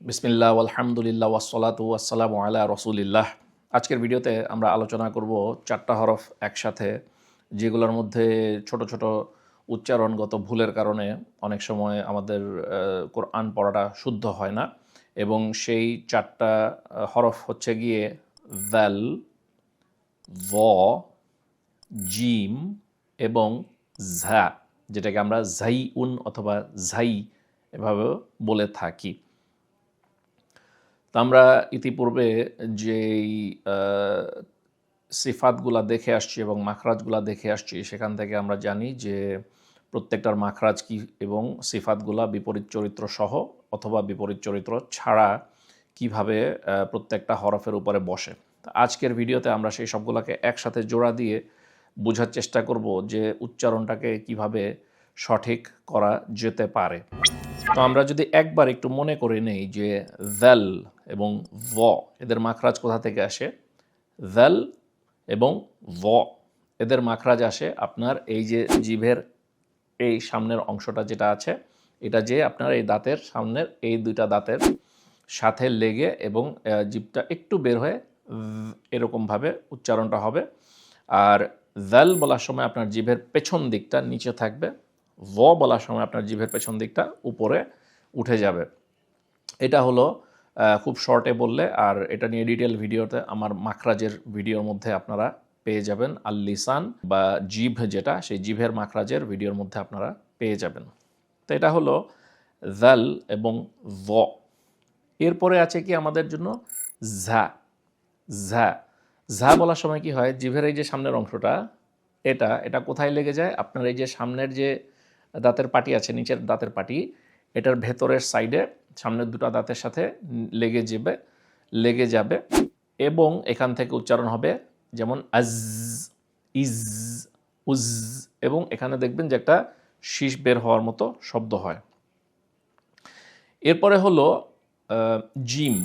বিসমিল্লাহ আলহামদুলিল্লাহ ওয়াসলাতু আসসালামু আলা রসুলিল্লাহ। আজকের ভিডিওতে আমরা আলোচনা করব চারটা হরফ একসাথে, যেগুলোর মধ্যে ছোট ছোট উচ্চারণগত ভুলের কারণে অনেক সময় আমাদের কোরআন পড়াটা শুদ্ধ হয় না। এবং সেই চারটা হরফ হচ্ছে গিয়ে ভ্যাল ভ জিম এবং ঝা, যেটাকে আমরা ঝাই উন অথবা ঝাই এভাবে বলে থাকি। তো আমরা ইতিপূর্বে যেই সিফাতগুলা দেখে আসছি এবং মাখরাজগুলা দেখে আসছি, সেখান থেকে আমরা জানি যে প্রত্যেকটার মাখরাজ কি এবং সিফাতগুলা বিপরীত চরিত্র সহ অথবা বিপরীত চরিত্র ছাড়া কীভাবে প্রত্যেকটা হরফের উপরে বসে। আজকের ভিডিওতে আমরা সেই সবগুলোকে একসাথে জোড়া দিয়ে বোঝার চেষ্টা করব যে উচ্চারণটাকে কীভাবে সঠিক করা যেতে পারে। তো আমরা যদি একবার একটু মনে করে নেই যে ভ্যাল এবং ভ, এদের মাখরাজ কোথা থেকে আসে? ভ্যাল এবং ভ, এদের মাখরাজ আসে আপনার এই যে জিভের এই সামনের অংশটা যেটা আছে, এটা যে আপনার এই দাঁতের সামনের এই দুইটা দাঁতের সাথে লেগে এবং জিভটা একটু বের হয়েভ এরকমভাবে উচ্চারণটা হবে। আর ভ্যাল বলার সময় আপনার জিভের পেছন দিকটা নিচে থাকবে। ভ বলার সময় আপনার জিভের পেছন দিকটা উপরে উঠে যাবে। এটা হলো খুব শর্টে বললে, আর এটা নিয়ে ডিটেল ভিডিওতে আমার মাখরাজের ভিডিওর মধ্যে আপনারা পেয়ে যাবেন। আল লিসান বা জিভ যেটা, সেই জিভের মাখরাজের ভিডিওর মধ্যে আপনারা পেয়ে যাবেন। তো এটা হলো জাল এবং ভ। এরপরে আছে কি আমাদের জন্য? ঝা। ঝা। ঝা বলার সময় কি হয়? জিভের এই যে সামনের অংশটা, এটা এটা কোথায় লেগে যায়? আপনার এই যে সামনের যে দাঁতের পাটি আছে, নিচের দাঁতের পাটি। এটার ভেতরের সাইডে সামনের দুটো দাঁতের সাথে লেগে যাবে লেগে যাবে এবং এখান থেকে উচ্চারণ হবে যেমন আজ, ইজ, উজ এবং এখানে দেখবেন যে একটা শীষ বের হওয়ার মতো শব্দ হয়। এরপরে হলো জিম।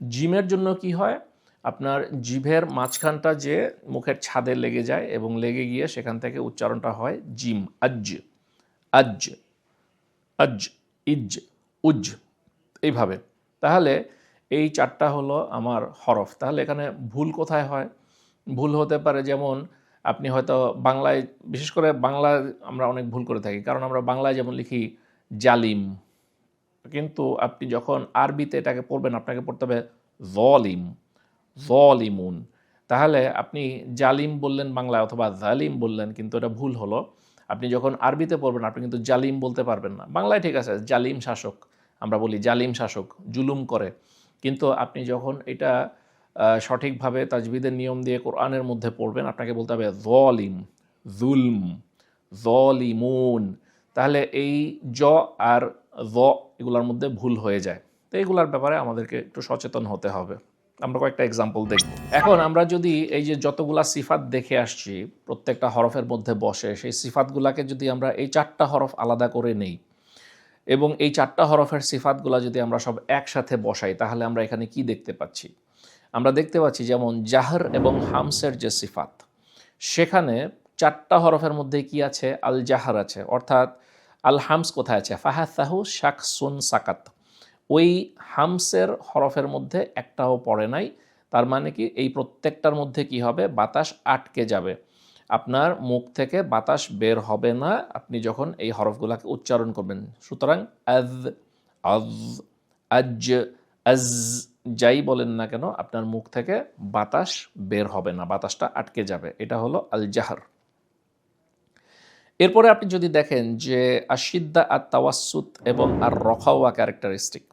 জিমের জন্য কি হয়? আপনার জিভের মাঝখানটা যে মুখের ছাদে লেগে যায় এবং লেগে গিয়ে সেখান থেকে উচ্চারণটা হয় জিম, আজ। আজ আজ ইজ উজ এইভাবে। তাহলে এই চারটা হলো আমার হরফ। তাহলে এখানে ভুল কোথায় হয়? ভুল হতে পারে যেমন আপনি হয়তো বাংলায়, বিশেষ করে বাংলায় আমরা অনেক ভুল করে থাকি। কারণ আমরা বাংলায় যেমন লিখি, জালিম। কিন্তু আপনি যখন আরবিতে এটাকে পড়বেন, আপনাকে পড়তে হবে জলিম, জলিমুন। তাহলে আপনি জালিম বললেন বাংলায় অথবা জালিম বললেন, কিন্তু এটা ভুল হলো। আপনি যখন আরবিতে পড়বেন, আপনি কিন্তু জালিম বলতে পারবেন না। বাংলায় ঠিক আছে, জালিম শাসক, আমরা বলি জালিম শাসক, জুলুম করে। কিন্তু আপনি যখন এটা সঠিকভাবে তাজবিদের নিয়ম দিয়ে কোরআনের মধ্যে পড়বেন, আপনাকে বলতে হবে জলিম জুলম জলিমুন তাহলে এই জ আর জ এগুলোর মধ্যে ভুল হয়ে যায়। তো এগুলার ব্যাপারে আমাদেরকে একটু সচেতন হতে হবে। আমরা কয়েকটা এক্সাম্পল দেখব। এখন আমরা যদি এই যে যতগুলা সিফাত দেখে আসছি, প্রত্যেকটা হরফের মধ্যে বসে, সেই সিফাতগুলাকে যদি আমরা এই চারটা হরফ আলাদা করে নেই এবং এই চারটা হরফের সিফাতগুলা যদি আমরা সব একসাথে বসাই, তাহলে আমরা এখানে কি দেখতে পাচ্ছি? আমরা দেখতে পাচ্ছি যেমন জাহর এবং হামসের যে সিফাত, সেখানে চারটা হরফের মধ্যে কি আছে? আল জাহার আছে। অর্থাৎ আল হামস কোথায় আছে? ফাহাসাহু শাক সুন সাকাত। ওই হামসের হরফের মধ্যে একটাও পড়ে নাই। তার মানে কি, এই প্রত্যেকটার মধ্যে কি হবে? বাতাস আটকে যাবে। আপনার মুখ থেকে বাতাস বের হবে না। আপনি যখন এই হরফগুলোকে উচ্চারণ করবেন, সুতরাং আজ আজ আজ আজ যাই বলেন না কেন, আপনার মুখ থেকে বাতাস বের হবে না, বাতাসটা আটকে যাবে। এটা হলো আল জাহার এরপরে আপনি যদি দেখেন যে আশিদ্দা আর তাওয়াসুত এবং আর রখাওয়া ক্যারেক্টারিস্টিক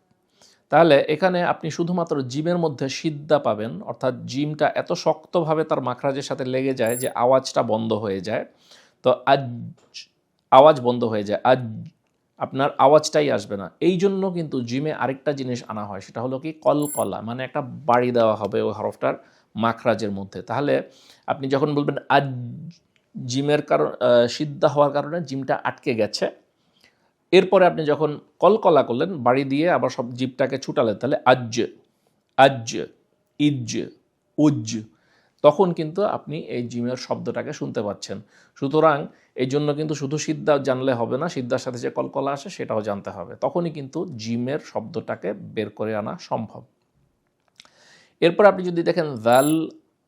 তাহলে এখানে আপনি শুধুমাত্র জিমের মধ্যে সিদ্ধা পাবেন, অর্থাৎ জিমটা এত শক্তভাবে তার মাখরাজের সাথে লেগে যায় যে আওয়াজটা বন্ধ হয়ে যায়। তো আজ আওয়াজ বন্ধ হয়ে যায়, আজ আপনার আওয়াজটাই আসবে না। এই জন্য কিন্তু জিমে আরেকটা জিনিস আনা হয়, সেটা হলো কি কলকলা মানে একটা বাড়ি দেওয়া হবে ওই হরফটার মাখরাজের মধ্যে। তাহলে আপনি যখন বলবেন আজ জিমের কারণ সিদ্ধা হওয়ার কারণে জিমটা আটকে গেছে এরপরে আপনি যখন কলকলা করলেন, বাড়ি দিয়ে আবার সব জিপটাকে ছুটালেন, তাহলে আজ আজ ইজ উজ তখন কিন্তু আপনি এই জিমের শব্দটাকে শুনতে পাচ্ছেন। সুতরাং এই জন্য কিন্তু শুধু সিদ্ধা জানলে হবে না, সিদ্ধার সাথে যে কলকলা আসে সেটাও জানতে হবে। তখনই কিন্তু জিমের শব্দটাকে বের করে আনা সম্ভব। এরপর আপনি যদি দেখেন ভ্যাল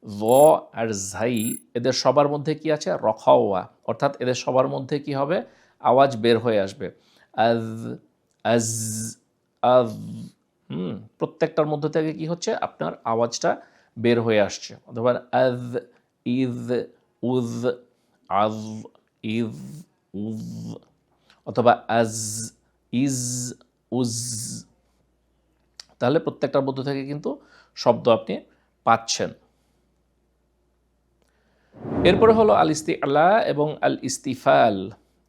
ভ আর ঝাই, এদের সবার মধ্যে কি আছে? রখাওয়া, অর্থাৎ এদের সবার মধ্যে কি হবে? আওয়াজ বের হয়ে আসবে। প্রত্যেকটার মধ্যে থেকে কি হচ্ছে? আপনার আওয়াজটা বের হয়ে আসছে। অথবা আজ, ইজ, উজ, আজ, ইজ, উজ, অথবা আজ, ইজ, উজ। তাহলে প্রত্যেকটার মধ্য থেকে কিন্তু শব্দ আপনি পাচ্ছেন। এরপরে হলো আল ইস্তি আলা এবং আল ইস্তিফাল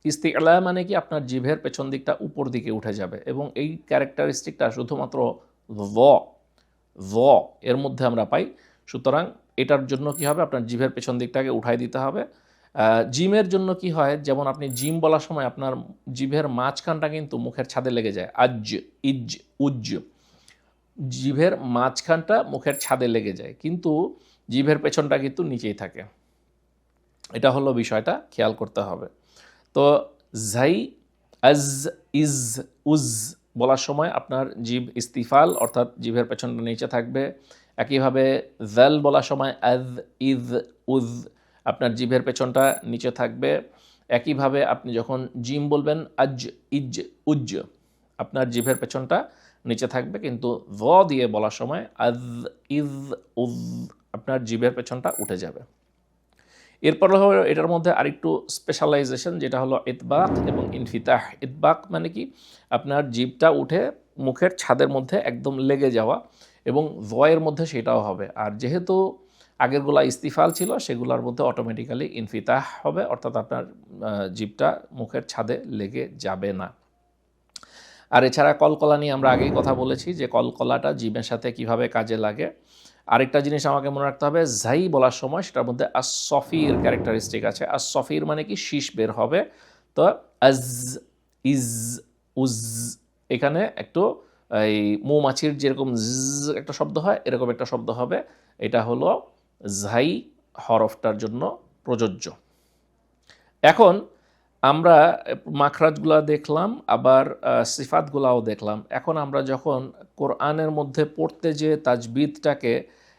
ইস্তি আলা মানে কি আপনার জিভের পেছন দিকটা উপর দিকে উঠে যাবে এবং এই ক্যারেক্টারিস্টিকটা শুধুমাত্র ভ ভ এর মধ্যে আমরা পাই। সুতরাং এটার জন্য কি হবে? আপনার জিভের পেছন দিকটাকে উঠাই দিতে হবে। জিমের জন্য কি হয়? যেমন আপনি জিম বলার সময় আপনার জিভের মাঝখানটা কিন্তু মুখের ছাদে লেগে যায়। আজ ইজ উজ্জ। জিভের মাঝখানটা মুখের ছাদে লেগে যায়। কিন্তু জিভের পেছনটা কিন্তু নিচেই থাকে। এটা হলো বিষয়টা। খেয়াল করতে হবে। তো ঝাই আজ ইজ উজ বলার সময় আপনার জিভ ইস্তিফাল, অর্থাৎ জিভের পেছনটা নিচে থাকবে। একইভাবে জাল বলার সময় আজ ইজ উজ আপনার জিভের পেছনটা নিচে থাকবে। একইভাবে আপনি যখন জিম বলবেন, আজ, ইজ উজ্জ আপনার জিভের পেছনটা নিচে থাকবে। কিন্তু ভ দিয়ে বলার সময় আজ ইজ উজ আপনার জিভের পেছনটা উঠে যাবে। এরপর হলো এটার মধ্যে আরেকটু স্পেশালাইজেশন যেটা হলো ইতবাক এবং ইনফিতাহ। ইতবাক মানে কি? আপনার জিভটা উঠে মুখের ছাদের মধ্যে একদম লেগে যাওয়া এবং ভয়ের মধ্যে সেটাও হবে। আর যেহেতু আগেরগুলা ইস্তিফাল ছিল, সেগুলোর মধ্যে অটোমেটিক্যালি ইনফিতাহ হবে, অর্থাৎ আপনার জিভটা মুখের ছাদে লেগে যাবে না। আর এছাড়া কলকলা নিয়ে আমরা আগেই কথা বলেছি যে কলকলাটা জিমের সাথে কীভাবে কাজে লাগে। আরেকটা জিনিস আমাকে মনে রাখতে হবে ঝাই বলার সময় সেটার মধ্যে আসফির ক্যারেক্টারিস্টিক আছে। আসফির মানে কি? শীষ বের হবে। তো আজ, ইজ, উজ এখানে একটু এই মৌমাছির যেরকম একটা শব্দ হয়, এরকম একটা শব্দ হবে। এটা হলো ঝাই হরফটার জন্য প্রযোজ্য। এখন আমরা মাখরাজগুলা দেখলাম, আবার সিফাতগুলাও দেখলাম। এখন আমরা যখন কোরআনের মধ্যে পড়তে যে তাজবিদটাকে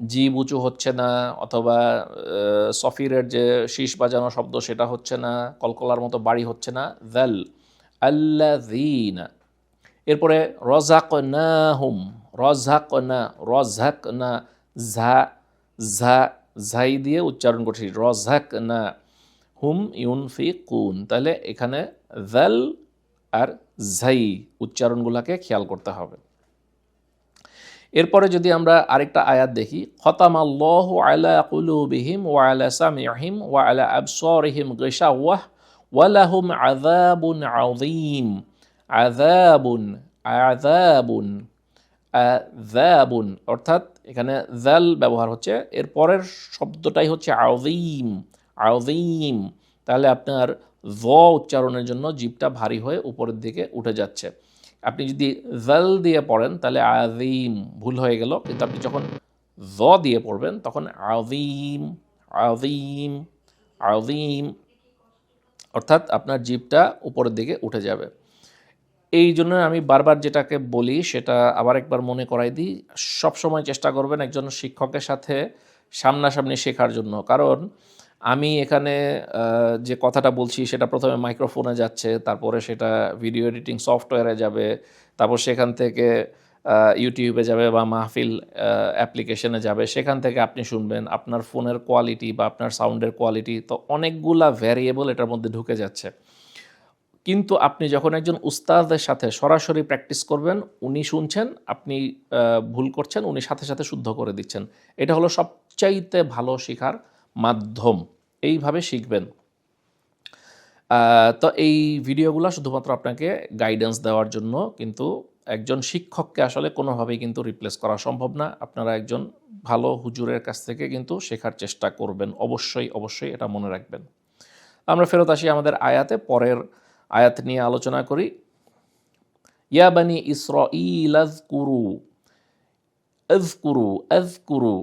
জীব উঁচু হচ্ছে না, অথবা সফিরের যে শীষ বাজানো শব্দ সেটা হচ্ছে না, কলকলার মতো বাড়ি হচ্ছে না দ্যাল আল্লাযীনা। এরপরে রজাক না হুম রজাক না রজাক না ঝা ঝা, ঝাই দিয়ে উচ্চারণ করছি রজাক না হুম ইউনফি কুন তাহলে এখানে দ্যাল আর ঝাই উচ্চারণগুলোকে খেয়াল করতে হবে। এরপরে যদি আমরা আরেকটা আয়াত দেখি খতাম আল্লাহ আলা কুলুবিহিম ওয়া আলা সামিহিম ওয়া আলা আবসারিহিম গিশাওয়াহ ওয়ালাহুম আযাবুন আযীম। আযাবুন আযাবুন আযাবুন। অর্থাৎ এখানে জাল ব্যবহার হচ্ছে। এর পরের শব্দটাই হচ্ছে আযীম আযীম। তাহলে আপনার ভ উচ্চারণের জন্য জিভটা ভারী হয়ে উপরের দিকে উঠে যাচ্ছে। আপনি যদি জাল দিয়ে পড়েন, তাহলে আযীম ভুল হয়ে গেল। কিন্তু আপনি যখন জ দিয়ে পড়বেন, তখন আযীম আযীম আযীম, অর্থাৎ আপনার জিভটা উপরের দিকে উঠে যাবে। এই জন্য আমি বারবার যেটাকে বলি, সেটা আবার একবার মনে করাই দিই, সবসময় চেষ্টা করবেন একজন শিক্ষকের সাথে সামনাসামনি শেখার জন্য। কারণ আমি এখানে যে কথাটা বলছি সেটা প্রথমে মাইক্রোফোনে যাচ্ছে, তারপরে সেটা ভিডিও এডিটিং সফটওয়্যারে যাবে, তারপর সেখান থেকে ইউটিউবে যাবে বা মাহফিল অ্যাপ্লিকেশনে যাবে, সেখান থেকে আপনি শুনবেন আপনার ফোনের কোয়ালিটি বা আপনার সাউন্ডের কোয়ালিটি তো অনেকগুলা ভ্যারিয়েবল এটার মধ্যে ঢুকে যাচ্ছে। কিন্তু আপনি যখন একজন উস্তাদের সাথে সরাসরি প্র্যাকটিস করবেন, উনি শুনছেন, আপনি ভুল করছেন, উনি সাথে সাথে শুদ্ধ করে দিচ্ছেন। এটা হলো সবচাইতে ভালো শেখার মাধ্যম। এইভাবে শিখবেন। তো এই ভিডিওগুলো শুধুমাত্র আপনাকে গাইডেন্স দেওয়ার জন্য কিন্তু একজন শিক্ষককে আসলে কোনোভাবেই কিন্তু রিপ্লেস করা সম্ভব না। আপনারা একজন ভালো হুজুরের কাছ থেকে কিন্তু শেখার চেষ্টা করবেন। অবশ্যই অবশ্যই এটা মনে রাখবেন। আমরা ফেরত আসি আমাদের আয়াতে, পরের আয়াত নিয়ে আলোচনা করি। ইয়া কুরু ইসরাঈল আযকুরু।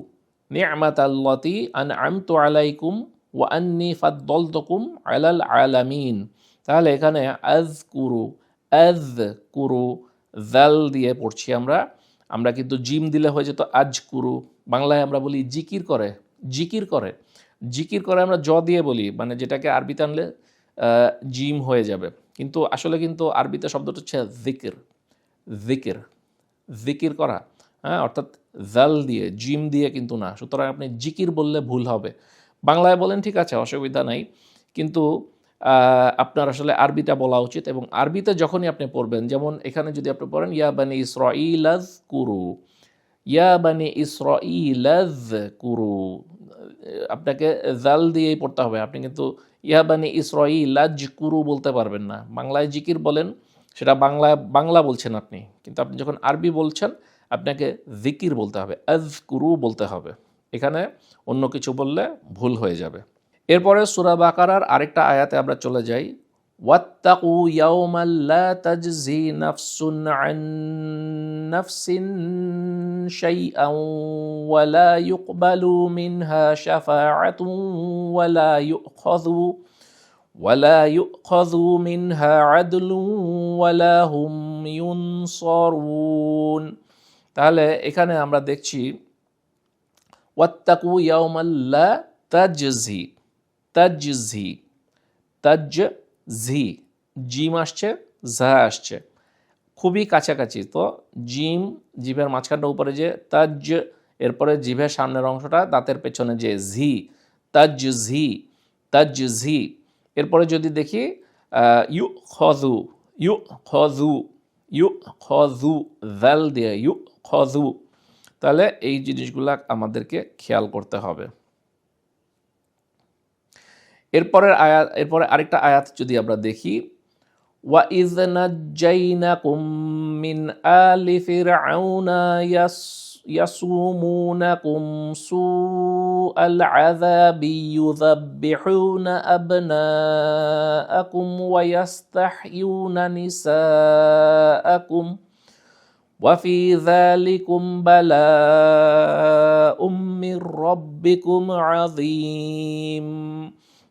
আযকুরু আযকুরু নি'মাতাল্লাতি আন'আমতু আলাইকুম ওয়া আন্নী ফাদ্দালতুকুম আলাল আলামিন। তাহলে এখানে আযকুরু আযকুরু জাল দিয়ে পড়ছি আমরা। আমরা কিন্তু জিম দিলে হয়ে যেত আজ কুরু বাংলায় আমরা বলি জিকির করে জিকির করে। জিকির করে আমরা জ দিয়ে বলি মানে যেটাকে আরবিতে আনলে জিম হয়ে যাবে। কিন্তু আসলে কিন্তু আরবিতে শব্দটা হচ্ছে জিকির জিকির জিকির করা। হ্যাঁ অর্থাৎ জাল দিয়ে, জিম দিয়ে কিন্তু না। সুতরাং আপনি জিকির বললে ভুল হবে। বাংলায় বলেন, ঠিক আছে, অসুবিধা নাই। কিন্তু আপনার আসলে আরবিটা বলা উচিত এবং আরবিতে যখনই আপনি পড়বেন, যেমন এখানে যদি আপনি পড়েন, ইয়া বানি ইসরাইলাজ কুরু। ইয়া বানি ইসরাইলাজ কুরু। আপনাকে জাল দিয়েই পড়তে হবে। আপনি কিন্তু ইয়া বানি ইসরাইলাজ কুরু বলতে পারবেন না। বাংলায় জিকির বলেন, সেটা বাংলায়, বাংলা বলছেন আপনি। কিন্তু আপনি যখন আরবি বলছেন আপনাকে জিকির বলতে হবে আজ কুরু বলতে হবে এখানে অন্য কিছু বললে ভুল হয়ে যাবে এরপরে সুরা বাকারার আরেকটা আয়াতে আমরা চলে যাই ওয়াত্তাকু ইয়াউমাল লা তাজজি নাফসুন আন নাফসিন শাইআন ওয়ালা ইউকবালু মিনহা শাফাআতুন ওয়ালা ইউখাযু ولا يؤخذ منها عدل ولا هم ينصرون তাহলে এখানে আমরা দেখছি, ওয়াত্তাকু ইয়াউমাল্লা তাজজি। তাজজি তাজজি। জিম আসছে, ঝা আসছে। খুবই কাছাকাছি। তো জিম জিভের মাঝখানটা উপরে যে তাজ, এরপরে জিভের সামনের অংশটা, দাঁতের পেছনে যে ঝি তাজ ঝি তাজ ঝি এরপরে যদি দেখি ইউ খজু ইউ খজু ইউ খজু ভ্যাল দিয়ে ইউ খজু তাহলে এই জিনিসগুলা আমাদেরকে খেয়াল করতে হবে এরপরের আয়াত এরপরে আরেকটা আয়াত যদি আমরা দেখি وَإِذْ نَجَّيْنَكُم مِّنْ آلِ فِرْعَوْنَ يَسْ- يَسُومُونَكُمْ سُوءَ الْعَذَابِ يُذَبِّحُونَ أَبْنَاءَكُمْ وَيَسْتَحْيُونَ نِسَاءَكُمْ وفي ذلكم بلاء من ربكم عظيم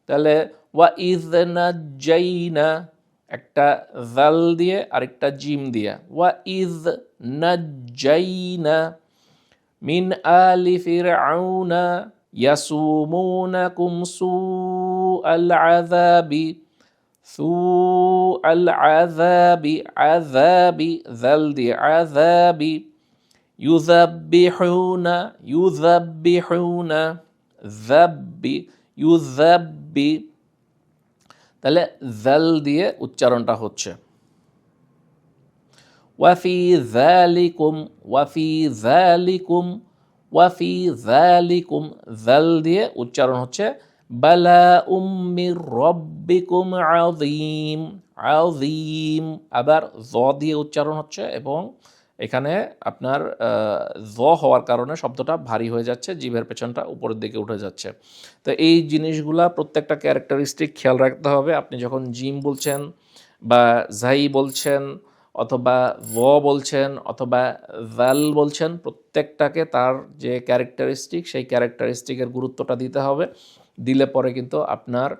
তাহলে ওয়াইজ নাজ্জাইনা একটা জাল দিয়ে আরেকটা জিম দিয়ে ওয়াইজ নাজ্জাইনা মিন আলি ফিরআউনা ইয়াসুমুনাকুম সুআল আযাবি سوء العذاب عذاب ذل عذاب يذبحون يذبحون ذب يذب তাহলে জাল দিয়ে উচ্চারণটা হচ্ছে ওয়াফি জালিকুম ওয়াফি জালিকুম ওয়াফি জালিকুম জাল দিয়ে উচ্চারণ হচ্ছে বালা উম্মির রব্বিকুম আযীম আযীম। আবার জ দিয়ে উচ্চারণ হচ্ছে এবং এখানে আপনার জ হওয়ার কারণে শব্দটা ভারী হয়ে যাচ্ছে, জিভের পেছনটা উপরের দিকে উঠে যাচ্ছে। তো এই জিনিসগুলা প্রত্যেকটা ক্যারেক্টারিস্টিক খেয়াল রাখতে হবে। আপনি যখন জিম বলছেন বা জাই বলছেন অথবা ভ বলছেন অথবা ভ্যাল বলছেন, প্রত্যেকটাকে তার যে ক্যারেক্টারিস্টিক সেই ক্যারেক্টারিস্টিকের গুরুত্বটা দিতে হবে। দিলে পরে কিন্তু আপনার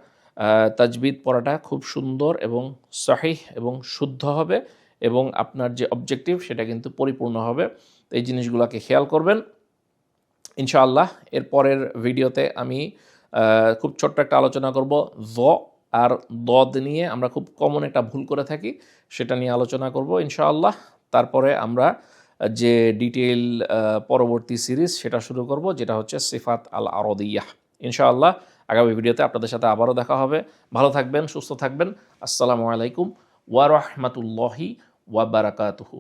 তাজবিদ পড়াটা খুব সুন্দর এবং সহিহ এবং শুদ্ধ হবে এবং আপনার যে অবজেক্টিভ সেটা কিন্তু পরিপূর্ণ হবে। এই জিনিসগুলোকে খেয়াল করবেন। ইনশাআল্লাহ, এর পরের ভিডিওতে আমি খুব ছোট্ট একটা আলোচনা করব। জ আর দদ নিয়ে আমরা খুব কমন একটা ভুল করে থাকি, সেটা নিয়ে আলোচনা করব ইনশাআল্লাহ। তারপরে আমরা যে ডিটেইল পরবর্তী সিরিজ সেটা শুরু করব, যেটা হচ্ছে সিফাত আল আরদিয়াহ ইনশাআল্লাহ আগামী ভিডিওতে আপনাদের সাথে আবারও দেখা হবে। ভালো থাকবেন, সুস্থ থাকবেন। আসসালামু আলাইকুম ওয়া বারাকাতুহু।